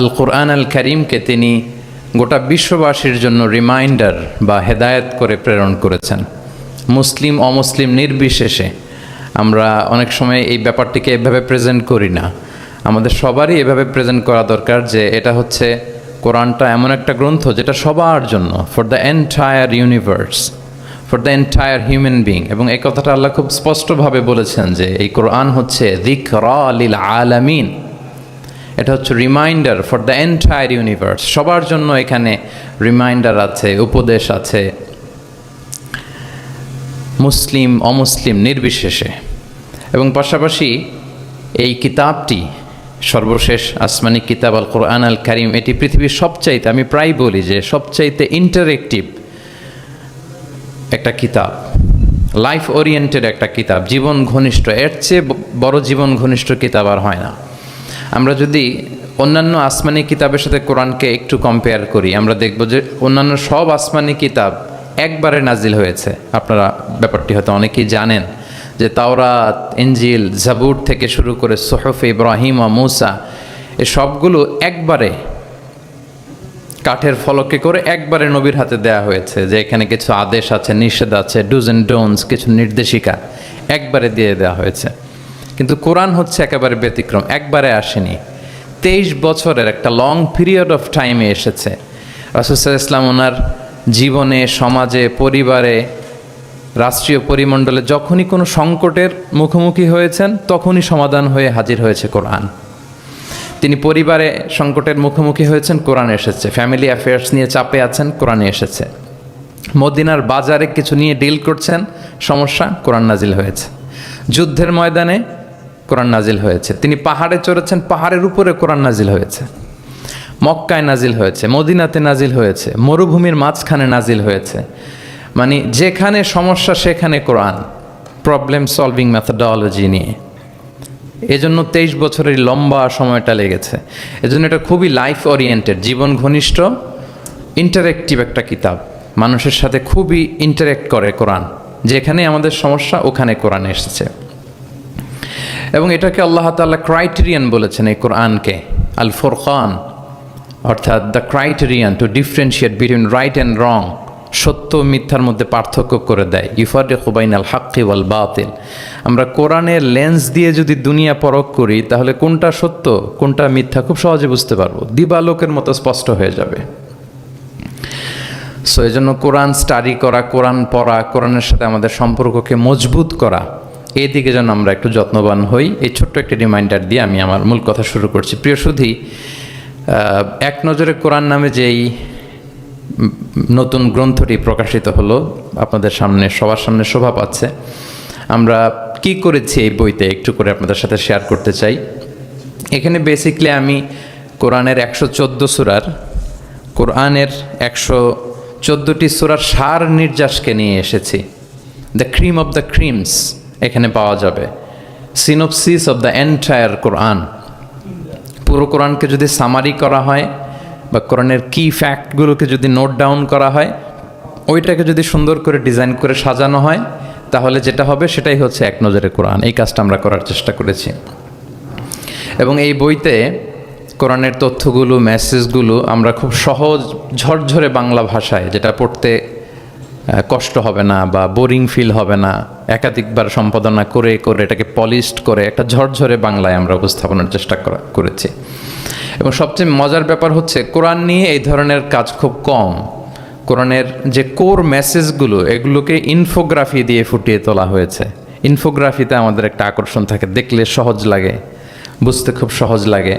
আল কোরআন আল করিমকে তিনি গোটা বিশ্ববাসীর জন্য রিমাইন্ডার বা হেদায়েত করে প্রেরণ করেছেন। মুসলিম, অমুসলিম নির্বিশেষে আমরা অনেক সময় এই ব্যাপারটিকে এভাবে প্রেজেন্ট করি না। আমাদের সবারই এভাবে প্রেজেন্ট করা দরকার যে এটা হচ্ছে কোরআনটা এমন একটা গ্রন্থ যেটা সবার জন্য for the entire universe for the entire human being এবং এই কথাটা আল্লাহ খুব স্পষ্টভাবে বলেছেন যে এই কোরআন হচ্ছে দিক লিল আলামিন। এটা হচ্ছে reminder for the entire universe সবার জন্য এখানে রিমাইন্ডার আছে, উপদেশ আছে। মুসলিম, অমুসলিম নির্বিশেষে। এবং পাশাপাশি এই কিতাবটি, সর্বশেষ আসমানি কিতাব আল কোরআন আল করিম, এটি পৃথিবীর সবচাইতে, আমি প্রায় বলি যে সবচাইতে ইন্টারেক্টিভ একটা কিতাব। লাইফ ওরিয়েন্টেড একটা কিতাব। জীবন ঘনিষ্ঠ, এর চেয়ে বড় জীবন ঘনিষ্ঠ কিতাব আর হয় না। আমরা যদি অন্যান্য আসমানি কিতাবের সাথে কোরআনকে একটু কম্পেয়ার করি, আমরা দেখব যে অন্যান্য সব আসমানি কিতাব একবারে নাজিল হয়েছে। আপনারা ব্যাপারটি হয়তো অনেকেই জানেন যে তাওরাত ইঞ্জিল জাবুর থেকে শুরু করে সোহফ ইব্রাহিম ও মুসা, এ সবগুলো একবারে কাঠের ফলকে করে একবারে নবীর হাতে দেয়া হয়েছে, যে এখানে কিছু আদেশ আছে, নিষেধ আছে ডুজ অ্যান্ড ডোনস কিছু নির্দেশিকা একবারে দিয়ে দেওয়া হয়েছে। কিন্তু কোরআন হচ্ছে একেবারে ব্যতিক্রম, একবারে আসেনি। তেইশ বছরের একটা লং পিরিয়ড অফ টাইমে এসেছে। রাসুসাল ইসলাম ওনার জীবনে, সমাজে, পরিবারে, রাষ্ট্রীয় পরিমণ্ডলে যখনই কোনো সংকটের মুখোমুখি হয়েছেন, তখনই সমাধান হয়ে হাজির হয়েছে কোরআন। তিনি পরিবারে সংকটের মুখোমুখি হয়েছেন, কোরআনে এসেছে। ফ্যামিলি অ্যাফেয়ার্স নিয়ে চাপে আছেন, কোরআনে এসেছে। মদিনার বাজারে কিছু নিয়ে ডিল করছেন, সমস্যা কোরআন নাজিল হয়েছে। যুদ্ধের ময়দানে কোরআন নাজিল হয়েছে। তিনি পাহাড়ে চড়েছেন, পাহাড়ের উপরে কোরআন নাজিল হয়েছে। মক্কায় নাজিল হয়েছে, মদিনাতে নাজিল হয়েছে, মরুভূমির মাঝখানে নাজিল হয়েছে। মানে যেখানে সমস্যা, সেখানে কোরআন। প্রবলেম সলভিং মেথডোলজি নিয়ে। এজন্য তেইশ বছরের লম্বা সময়টা লেগেছে। এজন্য এটা খুবই লাইফ ওরিয়েন্টেড জীবন ঘনিষ্ঠ ইন্টারেক্টিভ একটা কিতাব। মানুষের সাথে খুবই ইন্টারেক্ট করে কোরআন। যেখানে আমাদের সমস্যা, ওখানে কোরআন এসেছে। এবং এটাকে আল্লাহ তাল্লাহ ক্রাইটেরিয়ান বলেছেন এই কোরআনকে আল ফোরখান অর্থাৎ the criterion to differentiate between right and wrong সত্য মিথ্যার মধ্যে পার্থক্য করে দেয়। ইফারে কুবাইন আল হাক্কি ওয়াল বাতিল। আমরা কোরআনের লেন্স দিয়ে যদি দুনিয়া পরখ করি, তাহলে কোনটা সত্য, কোনটা মিথ্যা খুব সহজে বুঝতে পারব। দিবালোকের মতো স্পষ্ট হয়ে যাবে। সো এই জন্য কোরআন স্টাডি করা, কোরআন পড়া, কোরআনের সাথে আমাদের সম্পর্ককে মজবুত করা এই দিকে যেন আমরা একটু যত্নবান হই, এই ছোট্ট একটি রিমাইন্ডার দিয়ে আমি আমার মূল কথা শুরু করছি। প্রিয় সুধী এক নজরে কোরআন নামে যেই নতুন গ্রন্থটি প্রকাশিত হলো, আপনাদের সামনে, সবার সামনে শোভা পাচ্ছে। আমরা কি করেছি এই বইতে একটু করে আপনাদের সাথে শেয়ার করতে চাই। এখানে বেসিকলি আমি কোরআনের একশো চোদ্দ সুরার, কোরআনের একশো চোদ্দোটি সুরার সার নির্যাসকে নিয়ে এসেছি। The cream of the creams এখানে পাওয়া যাবে। Synopsis of the entire Quran পুরো কোরআনকে যদি সামারি করা হয় বা কোরআনের কি ফ্যাক্টগুলোকে যদি নোট ডাউন করা হয়, ওইটাকে যদি সুন্দর করে ডিজাইন করে সাজানো হয়, তাহলে যেটা হবে সেটাই হচ্ছে এক নজরে কোরআন এই কাজটা আমরা করার চেষ্টা করেছি। এবং এই বইতে কোরআনের তথ্যগুলো মেসেজগুলো আমরা খুব সহজ ঝরঝরে বাংলা ভাষায়, যেটা পড়তে কষ্ট হবে না বা বোরিং ফিল হবে না। একাধিকবার সম্পাদনা করে করে এটাকে পলিশড করে, একটা ঝরঝরে বাংলায় আমরা উপস্থাপনের চেষ্টা করা- করেছি। এবং সবচেয়ে মজার ব্যাপার হচ্ছে, কোরআন নিয়ে এই ধরনের কাজ খুব কম। কোরআনের যে কোর মেসেজগুলো এগুলোকে ইনফোগ্রাফি দিয়ে ফুটিয়ে তোলা হয়েছে। ইনফোগ্রাফিতে আমাদের একটা আকর্ষণ থাকে, দেখলে সহজ লাগে, বুঝতে খুব সহজ লাগে।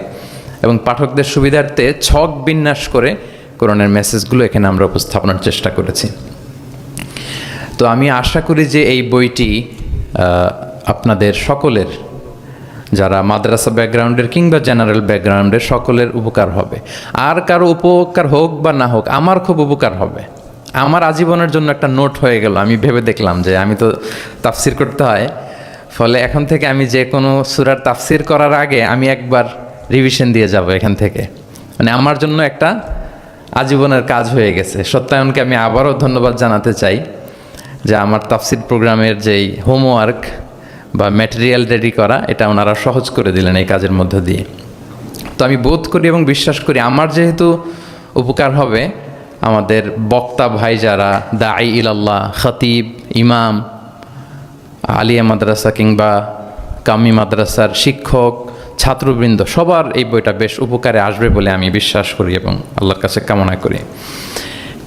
এবং পাঠকদের সুবিধার্থে ছক বিন্যাস করে কোরআনের মেসেজগুলো এখানে আমরা উপস্থাপনার চেষ্টা করেছি। তো আমি আশা করি যে এই বইটি আপনাদের সকলের, যারা মাদ্রাসা ব্যাকগ্রাউন্ডের কিংবা জেনারেল ব্যাকগ্রাউন্ডের সকলের উপকার হবে। আর কারও উপকার হোক বা না হোক, আমার খুব উপকার হবে। আমার আজীবনের জন্য একটা নোট হয়ে গেল। আমি ভেবে দেখলাম যে আমি তো তাফসির করতে হয়। ফলে এখন থেকে আমি যে কোনো সুরার তাফসির করার আগে আমি একবার রিভিশন দিয়ে যাব এখান থেকে। মানে আমার জন্য একটা আজীবনের কাজ হয়ে গেছে। সত্যায়নকে আমি আবারও ধন্যবাদ জানাতে চাই। যে আমার তাফসির প্রোগ্রামের যেই হোমওয়ার্ক বা ম্যাটেরিয়াল রেডি করা, এটা ওনারা সহজ করে দিলেন এই কাজের মধ্য দিয়ে। তো আমি বোধ করি এবং বিশ্বাস করি আমার যেহেতু উপকার হবে, আমাদের বক্তা ভাই যারা দাই ইলাল্লাহ, খতিব, ইমাম, আলিয়া মাদ্রাসা কিংবা কামি মাদ্রাসার শিক্ষক, ছাত্রবৃন্দ, সবার এই বইটা বেশ উপকারে আসবে বলে আমি বিশ্বাস করি এবং আল্লাহর কাছে কামনা করি।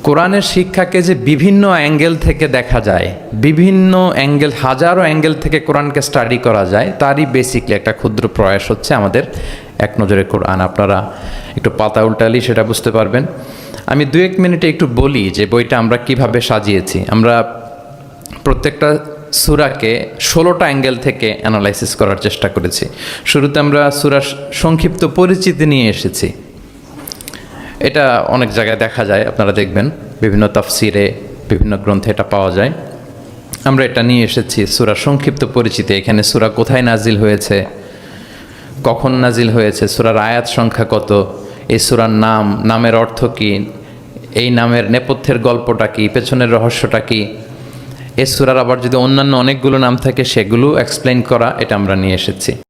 কোরআনের শিক্ষাকে যে বিভিন্ন অ্যাঙ্গেল থেকে দেখা যায়, বিভিন্ন অ্যাঙ্গেল, হাজারো অ্যাঙ্গেল থেকে কোরআনকে স্টাডি করা যায়, তারই বেসিকলি একটা ক্ষুদ্র প্রয়াস হচ্ছে আমাদের এক নজরে কোরআন। আপনারা একটু পাতা উল্টালি সেটা বুঝতে পারবেন। আমি দু এক মিনিটে একটু বলি যে বইটা আমরা কীভাবে সাজিয়েছি। আমরা প্রত্যেকটা সুরাকে ষোলোটা অ্যাঙ্গেল থেকে অ্যানালাইসিস করার চেষ্টা করেছি। শুরুতে আমরা সুরার সংক্ষিপ্ত পরিচিতি নিয়ে এসেছি। এটা অনেক জায়গায় দেখা যায়, আপনারা দেখবেন। বিভিন্ন তাফসিরে, বিভিন্ন গ্রন্থে এটা পাওয়া যায়। আমরা এটা নিয়ে এসেছি, সুরা সংক্ষিপ্ত পরিচিতি। এখানে সুরা কোথায় নাজিল হয়েছে, কখন নাজিল হয়েছে, সুরার আয়াত সংখ্যা কত, এই সুরার নাম, নামের অর্থ কী, এই নামের নেপথ্যের গল্পটা কী, পেছনের রহস্যটা কী এ সুরার আবার যদি অন্যান্য অনেকগুলো নাম থাকে, সেগুলো এক্সপ্লেন করা, এটা আমরা নিয়ে এসেছি।